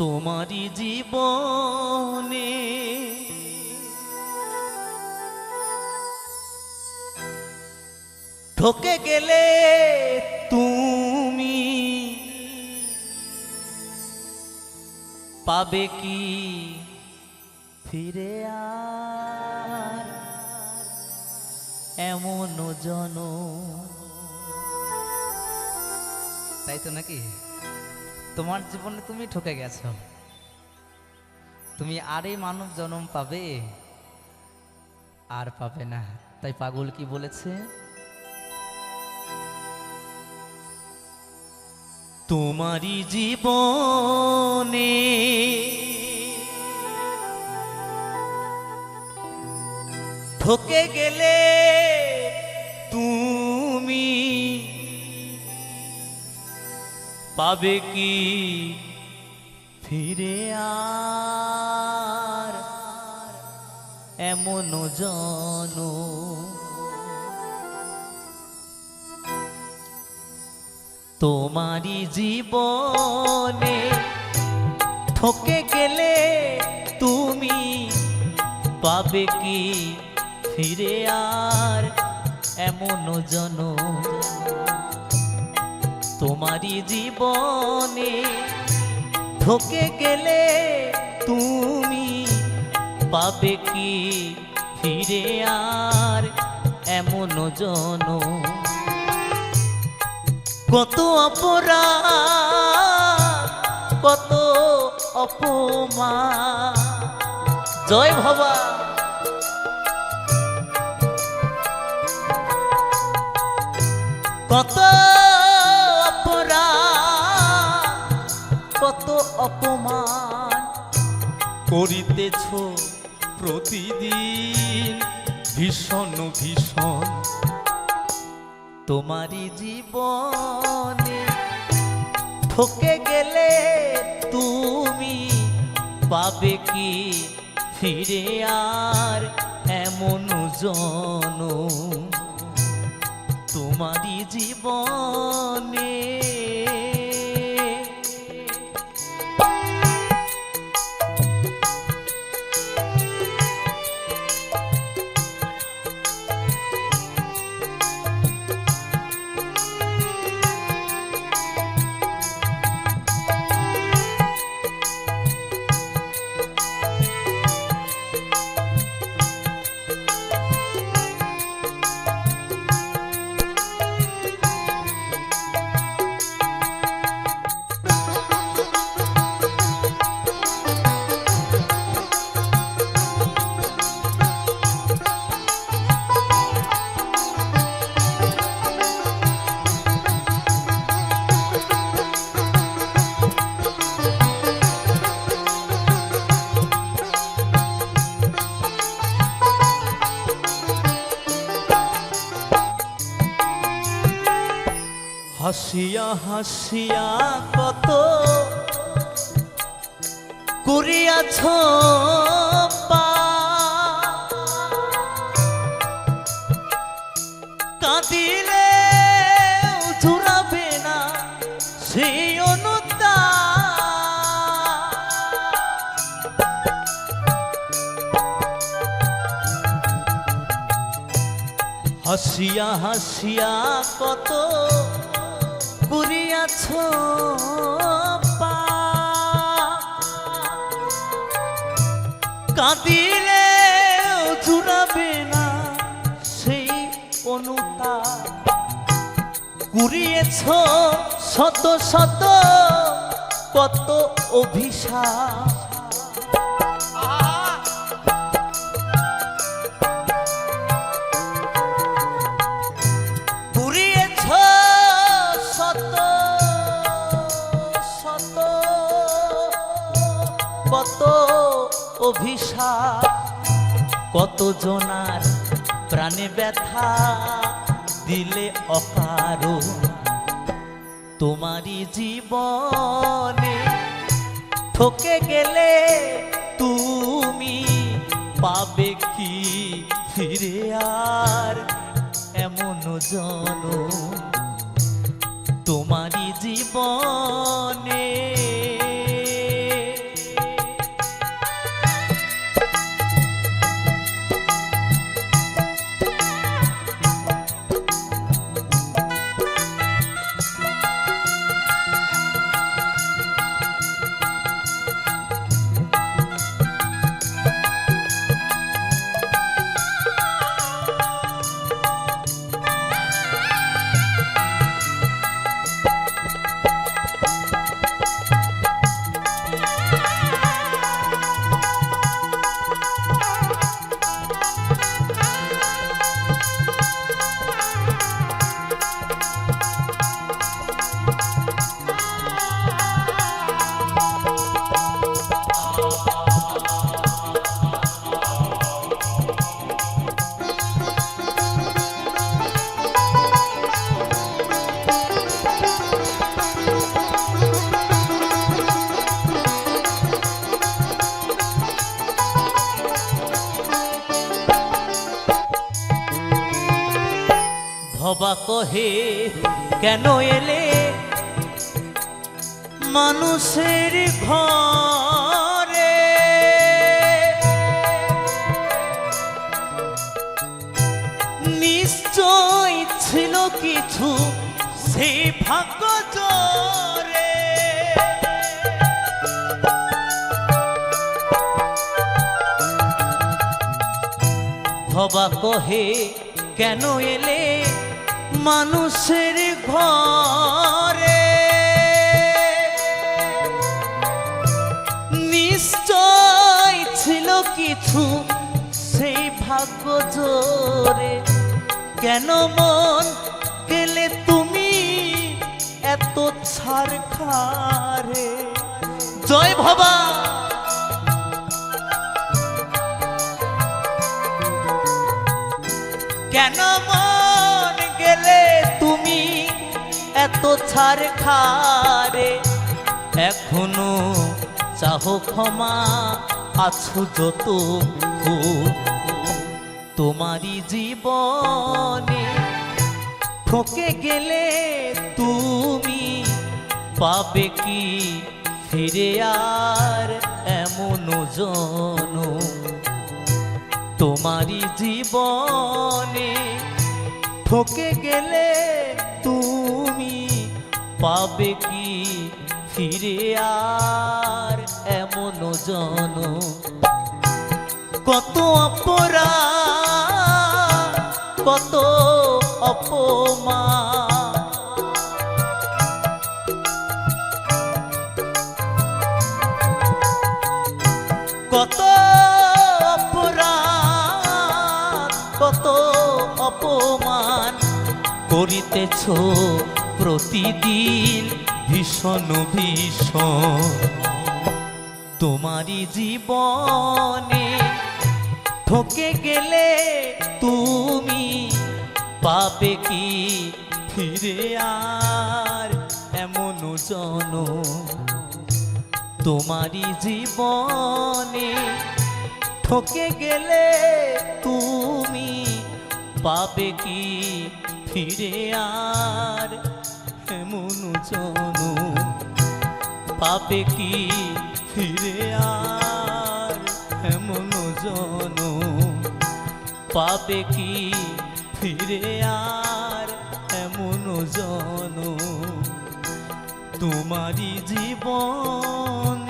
তোমারই জীবনে। ঠকে গেলে তুমি পাবে কি ফিরে আর এমন জন তাই তো নাকি? তোমার জীবনে তুমি ঠকে গেছো। তুমি আরে মানব জন্ম পাবে, আর পাবে না। তাই পাগল কি বলেছে? তোমারই জীবনে ঠকে গেলে পাবে কি? ফিরে আর এমন জন। তোমারই জীবনে ঠকে গেলে তুমি পাবে কি? ফিরে আর এমন জন। তোমারই জীবনে ঠকে গেলে তুমি পাবে কি ফিরে আর এমন জন। কত অপরাধ, কত অপমা জয় ভবা। কত কত অপমান করিতেছ প্রতিদিন ভীষণ ভীষণ। তোমারই জীবনে ঠকে গেলে তুমি পাবে কি ফিরে আর এমন জন। তোমারই জীবনে হাসিয়া হাসিয়া কত করিয়াছ কাঁদিলে ঝুরাবে না সেই অনুতা। হাসিয়া হাসিয়া কত কাঁদিলে জুড়াবে না সেই অনুতা কুড়িয়েছ শত শত কত অভিশাপ। কত অভিশাপ, কত জনার প্রাণে ব্যথা দিলে অকারো তোমারই জীবনে ঠকে গেলে তুমি পাবে কি ফিরে আর? এমন জন ভবা কহে, কেন এলে? মানুষের ঘরে। নিশ্চয় ছিল কিছু সেই ভাগ্য জোরে। কহে, কেন এলে? মানুষের ঘরে। নিশ্চয় ছিল কিছু সেই ভাগ্য জোরে। কেন মন গেলে তুমি এত ছাড় খারে? জয় ভবা। কেন মন গেলে তুমি এত ছাড় খারে। এখনও চাহ ক্ষমা আছো যত তোমারই জীবনে ঠকে গেলে তুমি পাবে কি ফিরে আর এমন জন তোমারই জীবনে ঠকে গেলে তুমি পাবে কি ফিরে আর এমন জন? কত অপরা কত অপমান করিতেছ প্রতিদিন ভীষণ ভীষণ। তোমারই জীবনে ঠকে গেলে তুমি পাবে কি? ফিরে আর এমন জন। তোমারই জীবনে ঠকে গেলে তুমি পাবে কি? ফিরে আর এমন জন পাবে কি ফিরে আর এমন জন পাবে কি ফিরে আর এমন জন জীবনে